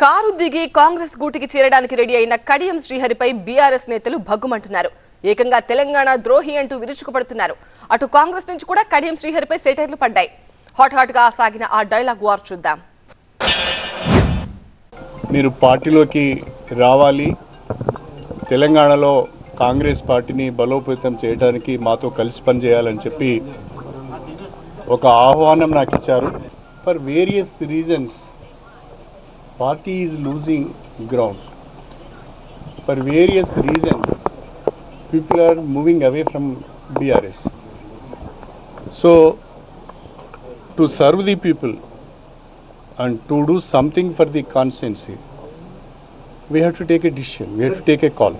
Car దిగి కాంగ్రెస్ గూటికి చేరడానికి రెడీ అయిన కడియం శ్రీహరిపై బీఆర్ఎస్ నేతలు భగ్గుమంటున్నారు. ఏకంగా తెలంగాణ ద్రోహి అంటూ విరుచుకుపడుతున్నారు. అటు కాంగ్రెస్ నుంచి కూడా కడియం శ్రీహరిపై సెటైర్లు పడ్డాయి. హాట్ హాట్గా సాగిన ఆ డైలాగ్ వార్ చూద్దాం. మీరు పార్టీలోకి రావాలి. తెలంగాణలో కాంగ్రెస్ పార్టీని బలోపేతం చేయడానికి మాతో కలిసి పనిచేయాలని చెప్పి ఒక ఆహ్వానం నాకు ఇచ్చారు. For various reasons party is losing ground for various reasons people are moving away from BRS so to serve the people and to do something for the constituency we have to take a decision we have to take a call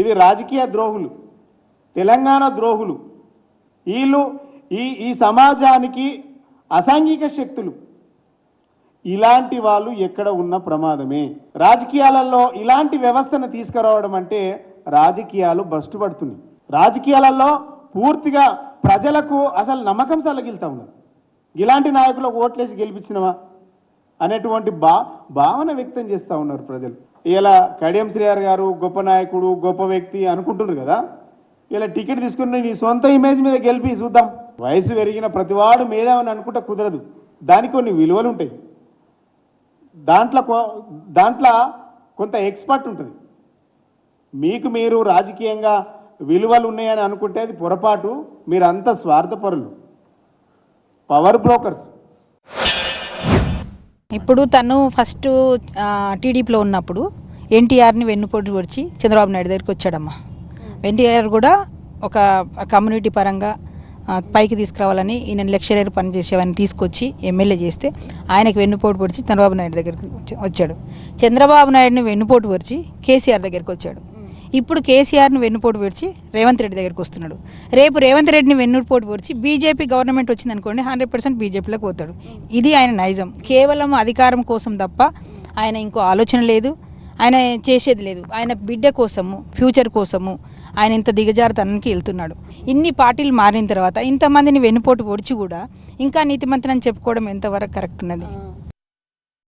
ఇది రాజకీయ ద్రోహులు తెలంగాణ ద్రోహులు. వీళ్ళు ఈ ఈ సమాజానికి అసాంఘిక శక్తులు. ఇలాంటి వాళ్ళు ఎక్కడ ఉన్న ప్రమాదమే. రాజకీయాలలో ఇలాంటి వ్యవస్థను తీసుకురావడం అంటే రాజకీయాలు భ్రష్టుపడుతున్నాయి రాజకీయాలలో పూర్తిగా ప్రజలకు అసలు నమ్మకం సలగిలుతా ఉన్నారు. ఇలాంటి నాయకులకు ఓట్లేసి గెలిపించినవా? అనేటువంటి బా భావన వ్యక్తం చేస్తూ ఉన్నారు ప్రజలు. ఇలా కడియం శ్రీఆర్ గారు గొప్ప నాయకుడు గొప్ప వ్యక్తి అనుకుంటున్నారు కదా? ఇలా టికెట్ తీసుకుని నీ సొంత ఇమేజ్ మీద గెలిపి చూద్దాం. వయసు పెరిగిన ప్రతివాడు మేధావని అనుకుంటే కుదరదు. దానికి కొన్ని విలువలు ఉంటాయి. దాంట్లో కొ- దాంట్లో కొంత ఎక్స్పర్ట్ ఉంటుంది. మీకు మీరు రాజకీయంగా విలువలు ఉన్నాయని అనుకుంటే అది పొరపాటు మీరు అంత స్వార్థపరులు. పవర్ బ్రోకర్స్ ఇప్పుడు తను ఫస్ట్ టీడీపీలో ఉన్నప్పుడు ఎన్టీఆర్ని వెన్నుపోటు వచ్చి చంద్రబాబు నాయుడు దగ్గరికి వచ్చాడమ్మా. ఎన్టీఆర్ కూడా ఒక కమ్యూనిటీ పరంగా పైకి తీసుకురావాలని ఈయన లెక్చరర్ పనిచేసేవాడిని తీసుకొచ్చి ఎమ్మెల్యే చేస్తే ఆయనకు వెన్నుపోటు పొడిచి చంద్రబాబు నాయుడు దగ్గరికి వచ్చాడు. చంద్రబాబు నాయుడిని వెన్నుపోటు పొడిచి కేసీఆర్ దగ్గరికి వచ్చాడు. ఇప్పుడు కేసీఆర్ని వెన్నుపోటు పొడిచి రేవంత్ రెడ్డి దగ్గరికి వస్తున్నాడు. రేపు రేవంత్ రెడ్డిని వెన్నుపోటు పొడిచి బీజేపీ గవర్నమెంట్ వచ్చింది అనుకోండి హండ్రెడ్ పర్సెంట్ బీజేపీలోకి పోతాడు. ఇది ఆయన నైజం. కేవలం అధికారం కోసం తప్ప ఆయన ఇంకో ఆలోచన లేదు. ఆయన చేసేది లేదు. ఆయన బిడ్డ కోసము ఫ్యూచర్ కోసము ఆయన ఇంత దిగజారుతనానికి వెళ్తున్నాడు. ఇన్ని పార్టీలు మారిన తర్వాత ఇంతమందిని వెన్నుపోటు పొడిచి కూడా ఇంకా నీతిమంతనని చెప్పుకోవడం ఎంతవరకు కరెక్ట్ ఉన్నది